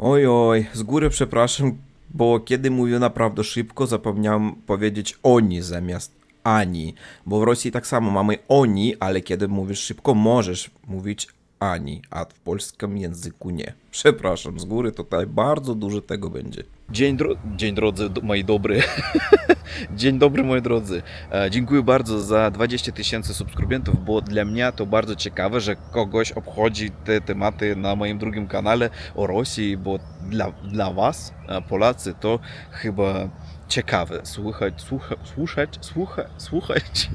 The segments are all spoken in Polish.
Oj, oj, z góry przepraszam, bo kiedy mówię naprawdę szybko, zapomniałem powiedzieć oni zamiast ani. Bo w Rosji tak samo mamy oni, ale kiedy mówisz szybko, możesz mówić ani, a w polskim języku nie. Przepraszam, z góry tutaj bardzo dużo tego będzie. Dzień, dro... Dzień drodzy, moi dobry. Dzień dobry, moi drodzy. E, Dziękuję bardzo za 20 tysięcy subskrybentów, bo dla mnie to bardzo ciekawe, że kogoś obchodzi te tematy na moim drugim kanale o Rosji, bo dla, dla Was, e, Polacy, to chyba ciekawe słuchać, słuchać, słuchać, słuchać,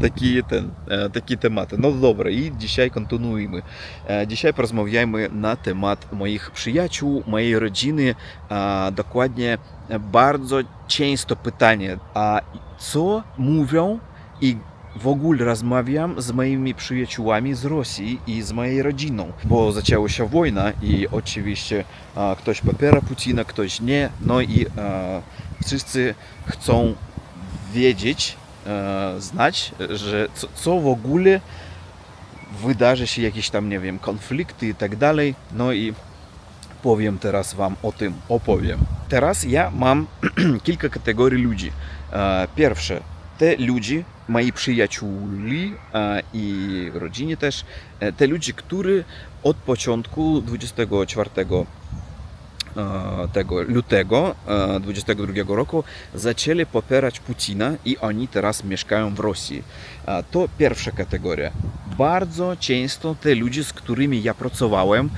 takie, ten, e, takie tematy. No dobra, i dzisiaj kontynuujemy. Dzisiaj porozmawiajmy na temat moich przyjaciół, mojej rodziny, dokładnie bardzo często pytanie, a co mówią i w ogóle rozmawiam z moimi przyjaciółmi z Rosji i z mojej rodziną, bo zaczęła się wojna i oczywiście a, ktoś popiera Putina, ktoś nie, no i a, wszyscy chcą wiedzieć, e, znać, że co, co w ogóle wydarzy się jakieś tam, nie wiem, konflikty i tak dalej, no i powiem teraz Wam o tym, opowiem. Teraz ja mam kilka kategorii ludzi. E, Pierwsze, te ludzi, moi przyjaciółli e, i rodziny też, e, te ludzie, którzy od początku 24 e, tego lutego e, 22 roku zaczęli popierać Putina i oni teraz mieszkają w Rosji. To pierwsza kategoria. Bardzo często te ludzie, z którymi ja pracowałem,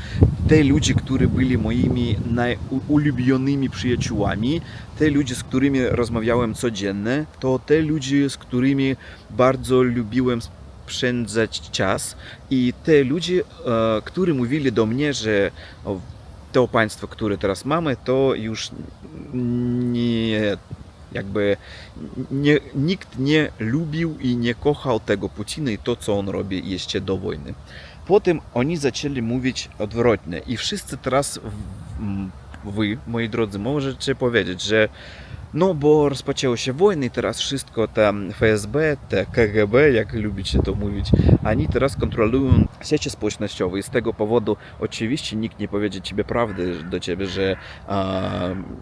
te ludzie, którzy byli moimi najulubionymi przyjaciółmi, te ludzie, z którymi rozmawiałem codziennie, to te ludzie, z którymi bardzo lubiłem spędzać czas i te ludzie, e, którzy mówili do mnie, że to państwo, które teraz mamy, to już nie jakby nie, nikt nie lubił i nie kochał tego Putina i to, co on robi jeszcze do wojny. Potem oni zaczęli mówić odwrotnie. I wszyscy teraz wy, moi drodzy, możecie powiedzieć, że no bo rozpoczęła się wojna i teraz wszystko tam FSB, te KGB, jak lubicie to mówić, oni teraz kontrolują sieci społecznościowe i z tego powodu oczywiście nikt nie powiedzie Ciebie prawdy do Ciebie, że a,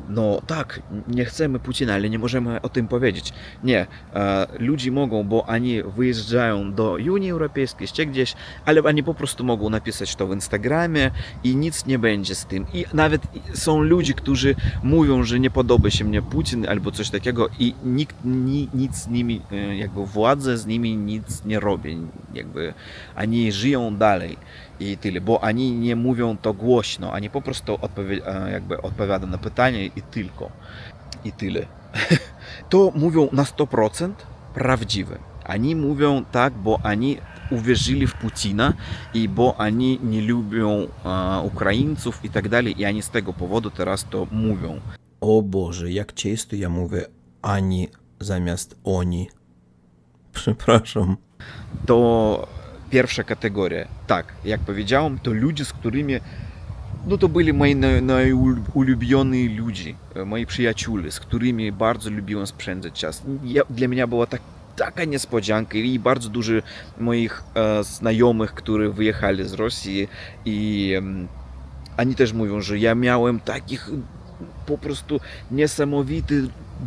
no tak, nie chcemy Putina, ale nie możemy o tym powiedzieć. Nie, e, ludzie mogą, bo oni wyjeżdżają do Unii Europejskiej, jeszcze gdzieś, ale oni po prostu mogą napisać to w Instagramie i nic nie będzie z tym. I nawet są ludzie, którzy mówią, że nie podoba się mnie Putin albo coś takiego i nikt ni, nic z nimi, e, jakby władze z nimi nic nie robi. Jakby oni żyją dalej i tyle, bo oni nie mówią to głośno, oni po prostu odpowie, e, jakby odpowiadają na pytania i tylko. I tyle. To mówią na 100% prawdziwe. Oni mówią tak, bo oni uwierzyli w Putina i bo oni nie lubią e, Ukraińców i tak dalej i oni z tego powodu teraz to mówią. O Boże, jak często ja mówię ani zamiast oni. Przepraszam. To pierwsza kategoria. Tak, jak powiedziałem, to ludzie, z którymi no to byli moi naj- najulubione ludzie, e, moi przyjaciele, z którymi bardzo lubiłem spędzać czas. Ja, dla mnie była tak, taka niespodzianka i bardzo dużo moich e, znajomych, którzy wyjechali z Rosji i em, oni też mówią, że ja miałem takich po prostu niesamowitych,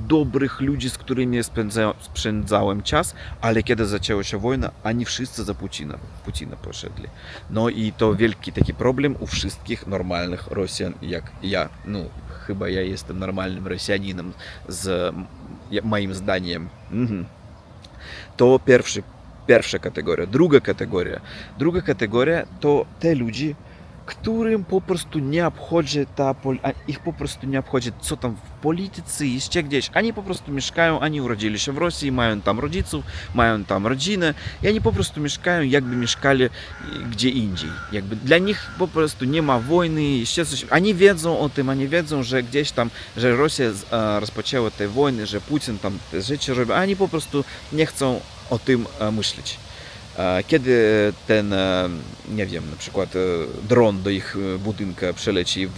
dobrych ludzi, z którymi spędza, spędzałem czas, ale kiedy zaczęła się wojna, oni wszyscy za Putina, Putina poszedli. No i to wielki taki problem u wszystkich normalnych Rosjan, jak ja. No, chyba ja jestem normalnym Rosjaninem z moim zdaniem. Mhm. To pierwszy, pierwsza kategoria. Druga kategoria. Druga kategoria to te ludzie, którym po prostu nie obchodzi ta, ich po prostu nie obchodzi, co tam w polityce, jeszcze gdzieś. Oni po prostu mieszkają, oni urodzili się w Rosji, mają tam rodziców, mają tam rodzinę i oni po prostu mieszkają, jakby mieszkali e, gdzie indziej. Jakby dla nich po prostu nie ma wojny, jeszcze coś. Oni wiedzą o tym, oni wiedzą, że gdzieś tam, że Rosja e, rozpoczęła te wojny, że Putin tam te rzeczy robi, a oni po prostu nie chcą o tym e, myśleć. Kiedy ten, e, nie wiem, na przykład e, dron do ich e, budynka przeleci i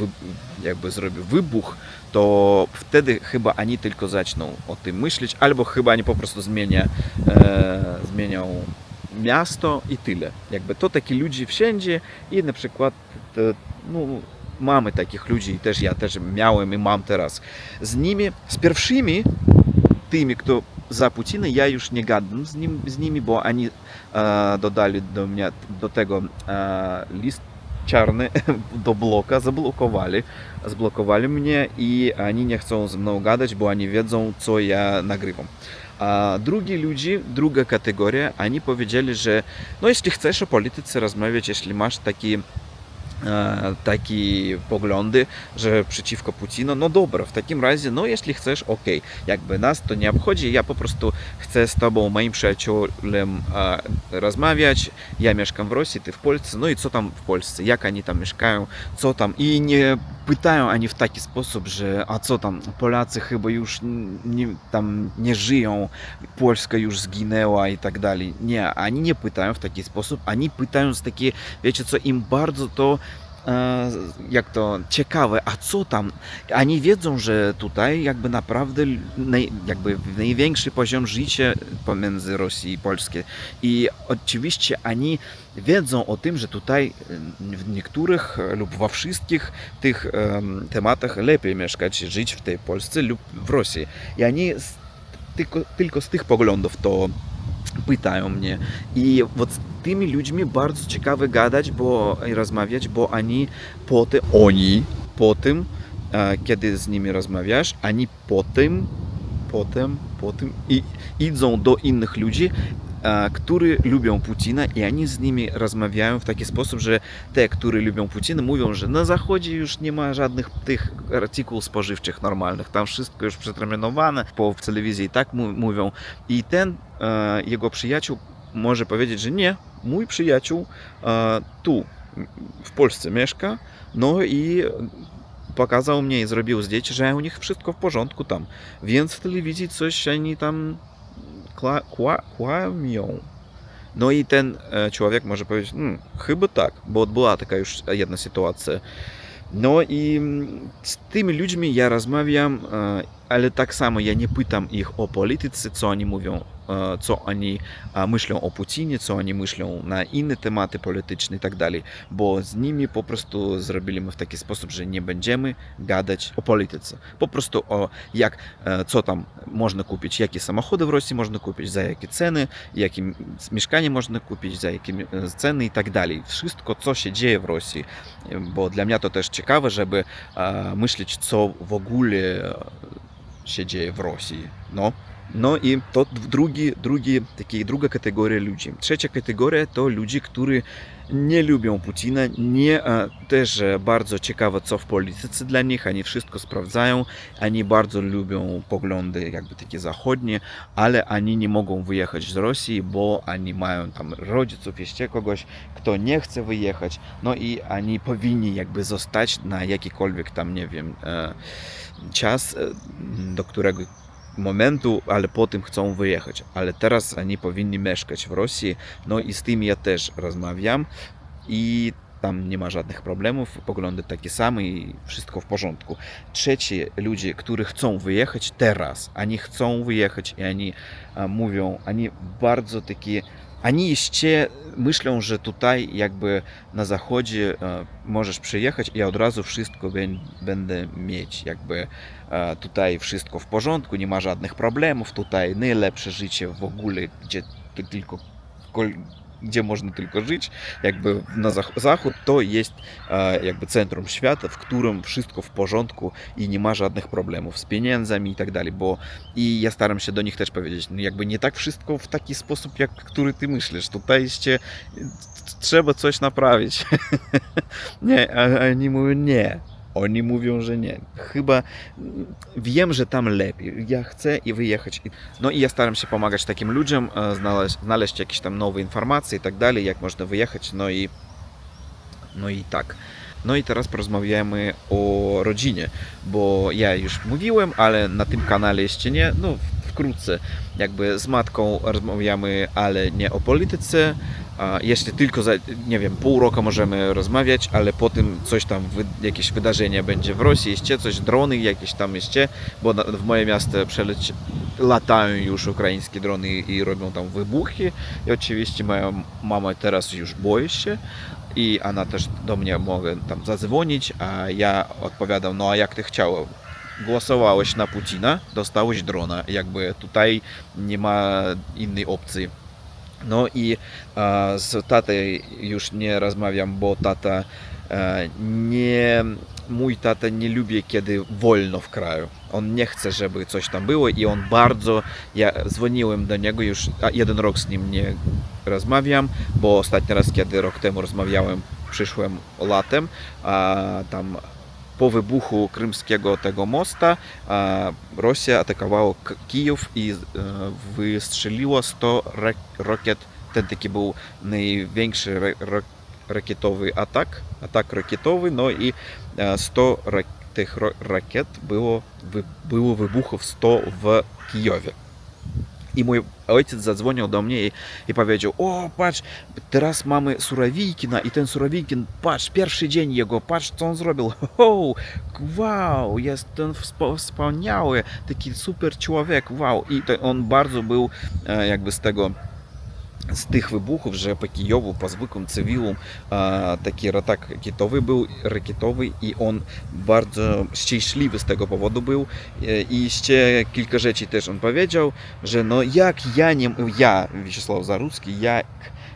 jakby zrobi wybuch, to wtedy chyba oni tylko zaczną o tym myśleć, albo chyba oni po prostu zmienia, zmienią miasto i tyle. Jakby to takie ludzie wszędzie i na przykład no, mamy takich ludzi, też ja też miałem i mam teraz. Z nimi, z pierwszymi, tymi, kto za Putina, ja już nie gadam z, nim, z nimi, bo oni e, dodali do mnie do tego e, list czarny do bloka, zablokowali, zblokowali mnie i oni nie chcą ze mną gadać, bo oni wiedzą, co ja nagrywam. A drugi ludzie, druga kategoria, oni powiedzieli, że no jeśli chcesz o polityce rozmawiać, jeśli masz taki e, takie poglądy, że przeciwko Putinu, no dobra, w takim razie, no jeśli chcesz, okej, jakby nas to nie obchodzi, ja po prostu chcę z tobą, moim przyjacielem e, rozmawiać, ja mieszkam w Rosji, ty w Polsce, no i co tam w Polsce, jak oni tam mieszkają, co tam, i nie pytają oni w taki sposób, że a co tam, Polacy chyba już nie, tam nie żyją, Polska już zginęła i tak dalej. Nie, oni nie pytają w taki sposób, oni pytają z takiej, wiecie co, im bardzo to jak to ciekawe, a co tam? Oni wiedzą, że tutaj jakby naprawdę naj, jakby największy poziom życia pomiędzy Rosji i Polską. I oczywiście oni wiedzą o tym, że tutaj em, w niektórych lub we wszystkich tych em, tematach lepiej mieszkać, żyć w tej Polsce lub w Rosji. I oni z, tylko, tylko z tych poglądów to pytają mnie. I вот z tymi ludźmi bardzo ciekawe gadać, bo rozmawiać, bo oni potem, oni potem, e, kiedy z nimi rozmawiasz, oni potem, potem, potem i idą do innych ludzi, e, którzy lubią Putina i oni z nimi rozmawiają w taki sposób, że te, którzy lubią Putina, mówią, że na zachodzie już nie ma żadnych tych artykułów spożywczych normalnych, tam wszystko już przeterminowane, bo w telewizji i tak mówią. I ten e, jego przyjaciół może powiedzieć, że nie, mój przyjaciół tu w Polsce mieszka, no i pokazał mnie i zrobił zdjęcie, że u nich wszystko w porządku tam. Więc w telewizji coś oni tam kła, kła, kłamią. No i ten e, człowiek może powiedzieć, hmm, chyba tak, bo była taka już jedna sytuacja. No i mm, z tymi ludźmi ja rozmawiam, e, ale tak samo ja nie pytam ich o polityce, co oni mówią, e, co oni e, myślą o Putinie, co oni myślą na inne tematy polityczne i tak dalej, bo z nimi po prostu zrobiliśmy w taki sposób, że nie będziemy gadać o polityce. Po prostu o jak, e, co tam można kupić, jakie samochody w Rosji można kupić, za jakie ceny, jakie mieszkanie można kupić, za jakie ceny i tak dalej. Wszystko, co się dzieje w Rosji, bo dla mnie to też ciekawe, żeby myśleć, co w ogóle się dzieje w Rosji. No. No i to drugi, drugi, taki, druga kategoria ludzi. Trzecia kategoria to ludzie, którzy nie lubią Putina, nie, e, też e, bardzo ciekawe, co w polityce dla nich, oni wszystko sprawdzają, oni bardzo lubią poglądy jakby takie zachodnie, ale oni nie mogą wyjechać z Rosji, bo oni mają tam rodziców, jeszcze kogoś, kto nie chce wyjechać, no i oni powinni jakby zostać na jakikolwiek tam, nie wiem, e, czas, do którego momentu, ale potem chcą wyjechać. Ale teraz oni powinni mieszkać w Rosji. No i z tym ja też rozmawiam i tam nie ma żadnych problemów, poglądy takie same i wszystko w porządku. Trzeci ludzie, którzy chcą wyjechać teraz, oni chcą wyjechać i oni mówią, oni bardzo takie oni jeszcze myślą, że tutaj jakby na zachodzie możesz przyjechać i od razu wszystko bę- będę mieć. Jakby tutaj wszystko w porządku, nie ma żadnych problemów, tutaj najlepsze życie w ogóle, gdzie ty tylko gdzie można tylko żyć, jakby na zach- zachód to jest e, jakby centrum świata, w którym wszystko w porządku i nie ma żadnych problemów z pieniędzmi i tak dalej, bo i ja staram się do nich też powiedzieć, no jakby nie tak wszystko w taki sposób, jak który ty myślisz, tutaj jeszcze trzeba coś naprawić. nie, a oni mówią nie. Oni mówią, że nie. Chyba wiem, że tam lepiej. Ja chcę i wyjechać. No i ja staram się pomagać takim ludziom, e, znaleźć, znaleźć jakieś tam nowe informacje i tak dalej, jak można wyjechać. No i, no i tak. No i teraz porozmawiamy o rodzinie, bo ja już mówiłem, ale na tym kanale jeszcze nie, no wkrótce. Jakby z matką rozmawiamy, ale nie o polityce. Jeśli tylko za, nie wiem, pół roku możemy rozmawiać, ale potem coś tam, jakieś wydarzenie będzie w Rosji, jeszcze coś, drony jakieś tam jeszcze, bo w moje miasto przeleci, latają już ukraińskie drony i robią tam wybuchy. I oczywiście moja mama teraz już boi się. i ona też do mnie mogła tam zadzwonić, a ja odpowiadał, no a jak ty chciał? Głosowałeś na Putina, dostałeś drona, jakby tutaj nie ma innej opcji. No i e, z tatą już nie rozmawiam, bo tata e, nie, mój tata nie lubi, kiedy wolno w kraju. On nie chce, żeby coś tam było i on bardzo, ja dzwoniłem do niego już, a jeden rok z nim nie rozmawiam, bo ostatni raz, kiedy rok temu rozmawiałem, przyszłem latem, a tam po wybuchu krymskiego tego mosta Rosja atakowała Kijów i e, wystrzeliło 100 rakiet. Ten taki był największy ra- ra- rakietowy atak, atak rakietowy, no i e, 100 rak- tych rakiet było, było wybuchów 100 w Kijowie. I mój ojciec zadzwonił do mnie i, i powiedział, o patrz, teraz mamy Surowiykina i ten Surowikin, patrz, pierwszy dzień jego, patrz co on zrobił, o, wow, jest ten wspaniały, taki super człowiek, wow. I to on bardzo był e, jakby z tego, z tych wybuchów, że po Kijowu, po zwykłym cywilom e, taki atak rakietowy był, rakietowy i on bardzo szczęśliwy z tego powodu był. E, I jeszcze kilka rzeczy też on powiedział, że no jak ja nie, ja, Wячеslav Zarudzki, jak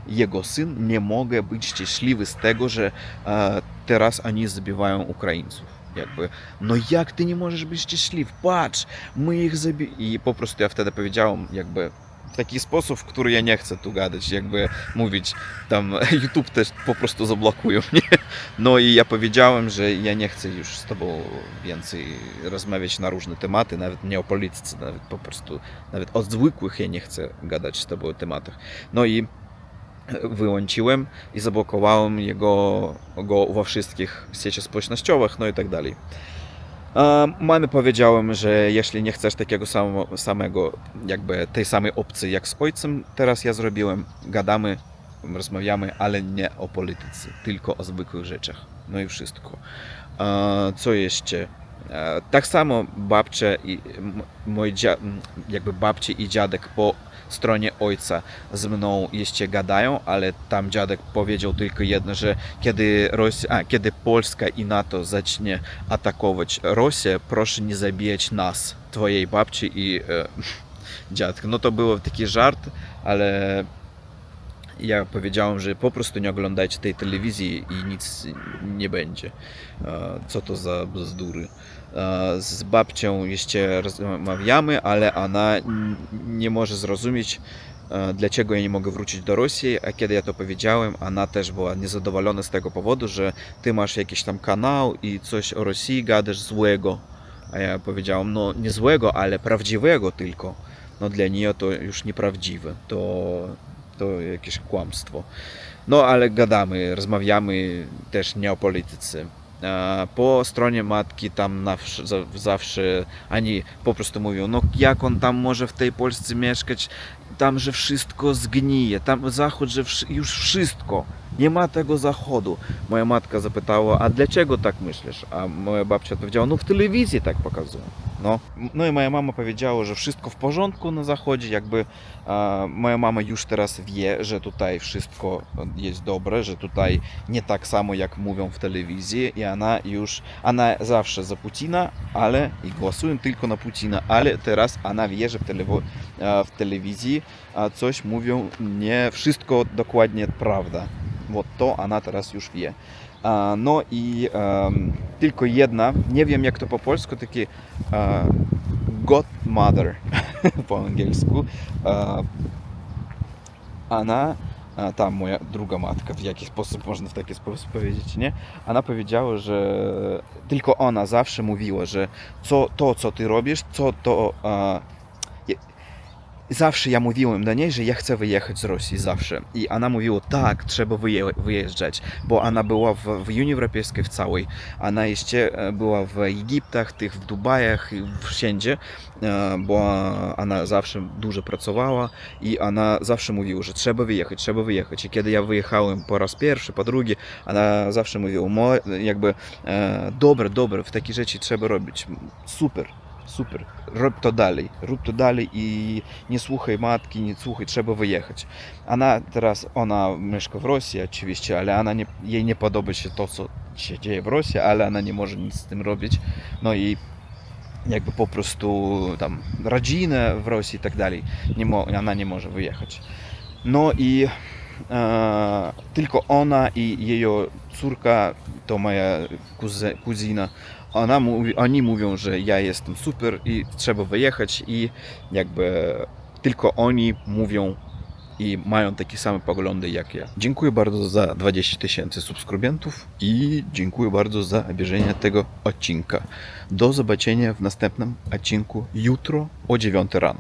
jego syn nie mogę być szczęśliwy z tego, że e, teraz oni zabiwają Ukraińców. Jakby, no jak ty nie możesz być szczęśliwy? Patrz, my ich zabi... I po prostu ja wtedy powiedziałem, jakby w taki sposób, w który ja nie chcę tu gadać, jakby mówić, tam YouTube też po prostu zablokuje mnie. No i ja powiedziałem, że ja nie chcę już z tobą więcej rozmawiać na różne tematy, nawet nie o polityce, nawet po prostu, nawet o zwykłych ja nie chcę gadać z tobą o tematach. No i wyłączyłem i zablokowałem jego go we wszystkich sieciach społecznościowych, no i tak dalej. A Mamie powiedziałem, że jeśli nie chcesz takiego samo, samego, jakby tej samej opcji jak z ojcem, teraz ja zrobiłem, gadamy, rozmawiamy, ale nie o polityce, tylko o zwykłych rzeczach. No i wszystko. Co jeszcze? Tak samo babcia i mój jakby babci i dziadek po stronie ojca z mną jeszcze gadają, ale tam dziadek powiedział tylko jedno, że kiedy, Rosja, a, kiedy Polska i NATO zacznie atakować Rosję, proszę nie zabijać nas, twojej babci i e, dziadka. No to był taki żart, ale ja powiedziałem, że po prostu nie oglądajcie tej telewizji i nic nie będzie. E, Co to za bzdury. E, Z babcią jeszcze rozmawiamy, ale ona nie może zrozumieć, e, dlaczego ja nie mogę wrócić do Rosji, a kiedy ja to powiedziałem, ona też była niezadowolona z tego powodu, że ty masz jakiś tam kanał i coś o Rosji gadasz złego. A ja powiedziałem, no nie złego, ale prawdziwego tylko. No dla niej to już nieprawdziwe, to, to jakieś kłamstwo. No ale gadamy, rozmawiamy też nie o polityce. Po stronie matki tam nawsz- za- zawsze oni po prostu mówią, no jak on tam może w tej Polsce mieszkać, tam, że wszystko zgnije, tam zachód, że już wszystko, nie ma tego zachodu. Moja matka zapytała, a dlaczego tak myślisz? A moja babcia odpowiedziała, no w telewizji tak pokazują. No, no i moja mama powiedziała, że wszystko w porządku na zachodzie, jakby moja mama już teraz wie, że tutaj wszystko jest dobre, że tutaj nie tak samo jak mówią w telewizji i ona już, ona zawsze za Putina, ale i głosują tylko na Putina, ale teraz ona wie, że w, w telewizji e, coś mówią nie wszystko dokładnie prawda. Вот to ona teraz już wie. E, No i em, tylko jedna, nie wiem jak to po polsku, taki e, godmother po angielsku. E, Ona, a ta moja druga matka, w jaki sposób można w taki sposób powiedzieć, nie? Ona powiedziała, że tylko ona zawsze mówiła, że co, to, co ty robisz, co to... Zawsze ja mówiłem do niej, że ja chcę wyjechać z Rosji, zawsze. I ona mówiła, tak, trzeba wyje- wyjeżdżać, bo ona była w, w Unii Europejskiej w całej. Ona jeszcze e, była w Egiptach, tych w Dubajach, wszędzie, e, bo ona zawsze dużo pracowała i ona zawsze mówiła, że trzeba wyjechać, trzeba wyjechać. I kiedy ja wyjechałem po raz pierwszy, po drugi, ona zawsze mówiła, "Mo- jakby dobre, dobre, w takie rzeczy trzeba robić, super, super, rób to dalej, rób to dalej i nie słuchaj matki, nie słuchaj, trzeba wyjechać. Ona teraz, ona mieszka w Rosji oczywiście, ale ona nie, jej nie podoba się to, co się dzieje w Rosji, ale ona nie może nic z tym robić. No i jakby po prostu tam rodzina w Rosji i tak dalej, nie mo, ona nie może wyjechać. No i e, tylko ona i jej córka, to moja kuze, kuzina, ona mówi, oni mówią, że ja jestem super i trzeba wyjechać i jakby tylko oni mówią i mają takie same poglądy jak ja. Dziękuję bardzo za 20 tysięcy subskrybentów i dziękuję bardzo za obejrzenie tego odcinka. Do zobaczenia w następnym odcinku jutro o 9 rano.